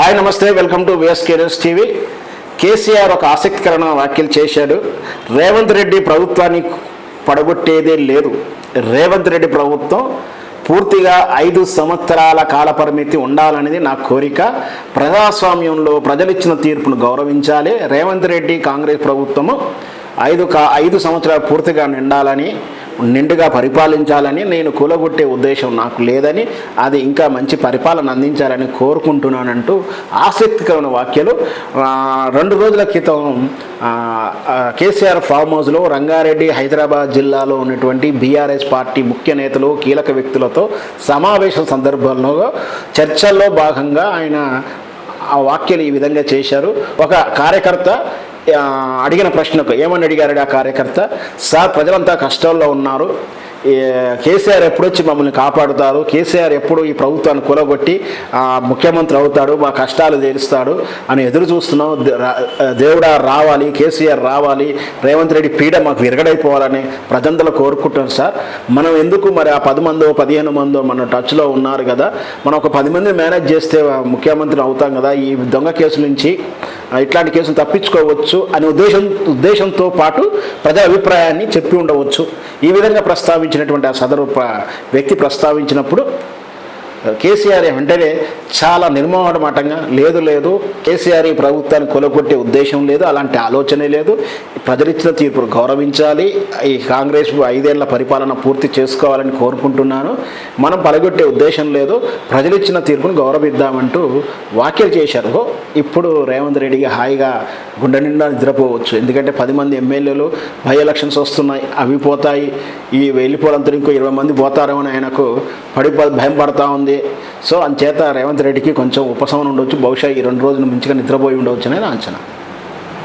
Hi నమస్తే. Welcome to VS news TV. KCR ఒక ఆసక్తికరమైన వ్యాఖ్యలు చేశాడు. రేవంత్ రెడ్డి ప్రభుత్వాన్ని పడగొట్టేదే లేదు. రేవంత్ రెడ్డి ప్రభుత్వం పూర్తిగా ఐదు సంవత్సరాల కాల పరిమితి ఉండాలనేది నా కోరిక. ప్రజాస్వామ్యంలో ప్రజలిచ్చిన తీర్పును గౌరవించాలి. రేవంత్ రెడ్డి కాంగ్రెస్ ప్రభుత్వము ఐదు కా ఐదు సంవత్సరాలు పూర్తిగా నిండాలని నిండుగా పరిపాలించాలని నేను కూలగొట్టే ఉద్దేశం నాకు లేదని అది ఇంకా మంచి పరిపాలన అందించాలని కోరుకుంటున్నానంటూ ఆసక్తికరమైన వాక్యాలు రెండు రోజుల క్రితం కేసీఆర్ ఫామ్ హౌస్లో రంగారెడ్డి హైదరాబాద్ జిల్లాలో ఉన్నటువంటి బీఆర్ఎస్ పార్టీ ముఖ్య నేతలు కీలక వ్యక్తులతో సమావేశం సందర్భంలో చర్చల్లో భాగంగా ఆయన ఆ వాక్యలు ఈ విధంగా చేశారు. ఒక కార్యకర్త అడిగిన ప్రశ్నకు ఏమని అడిగారు ఆ కార్యకర్త? సార్ ప్రజలంతా కష్టాల్లో ఉన్నారు. కేసీఆర్ ఎప్పుడొచ్చి మమ్మల్ని కాపాడుతారు? కేసీఆర్ ఎప్పుడు ఈ ప్రభుత్వాన్ని కూలగొట్టి ముఖ్యమంత్రి అవుతాడు మా కష్టాలు తీరుస్తాడు అని ఎదురు చూస్తున్నాం. దేవుడా రావాలి కేసీఆర్ రావాలి రేవంత్ రెడ్డి పీడ మాకు విరగడైపోవాలని ప్రజంతలు కోరుకుంటున్నారు సార్. మనం ఎందుకు మరి ఆ పది మందో పదిహేను మందో మన టచ్లో ఉన్నారు కదా? మనం ఒక పది మంది మేనేజ్ చేస్తే ముఖ్యమంత్రి అవుతాం కదా? ఈ దొంగ కేసు నుంచి ఇట్లాంటి కేసులు తప్పించుకోవచ్చు అనే ఉద్దేశం ఉద్దేశంతో పాటు ప్రజల అభిప్రాయాన్ని చెప్పి ఉండవచ్చు. ఈ విధంగా ప్రస్తావించినటువంటి ఆ సదరు వ్యక్తి ప్రస్తావించినప్పుడు కేసీఆర్ వెంటనే చాలా నిర్మోహమాటంగా లేదు లేదు కేసీఆర్ ఈ ప్రభుత్వాన్ని కొలగొట్టే ఉద్దేశం లేదు అలాంటి ఆలోచనే లేదు. ప్రజలిచ్చిన తీర్పును గౌరవించాలి. ఈ కాంగ్రెస్ ఐదేళ్ళ పరిపాలన పూర్తి చేసుకోవాలని కోరుకుంటున్నాను. మనం పలగొట్టే ఉద్దేశం లేదు. ప్రజలిచ్చిన తీర్పును గౌరవిద్దామంటూ వ్యాఖ్యలు చేశారు. ఇప్పుడు రేవంత్ రెడ్డికి హాయిగా గుండె నిండా నిద్రపోవచ్చు. ఎందుకంటే పది మంది ఎమ్మెల్యేలు బై ఎలక్షన్స్ వస్తున్నాయి అవి పోతాయి. ఈ వెళ్ళిపోవడంతో ఇంకో ఇరవై మంది పోతారేమో అని ఆయనకు పడి భయం పడతా ఉంది. సో అంచేత రేవంత్ రెడ్డికి కొంచెం ఉపశమనం ఉండొచ్చు. బహుశా ఈ రెండు రోజులు మంచిగా నిద్రపోయి ఉండవచ్చు అనేది అంచనా.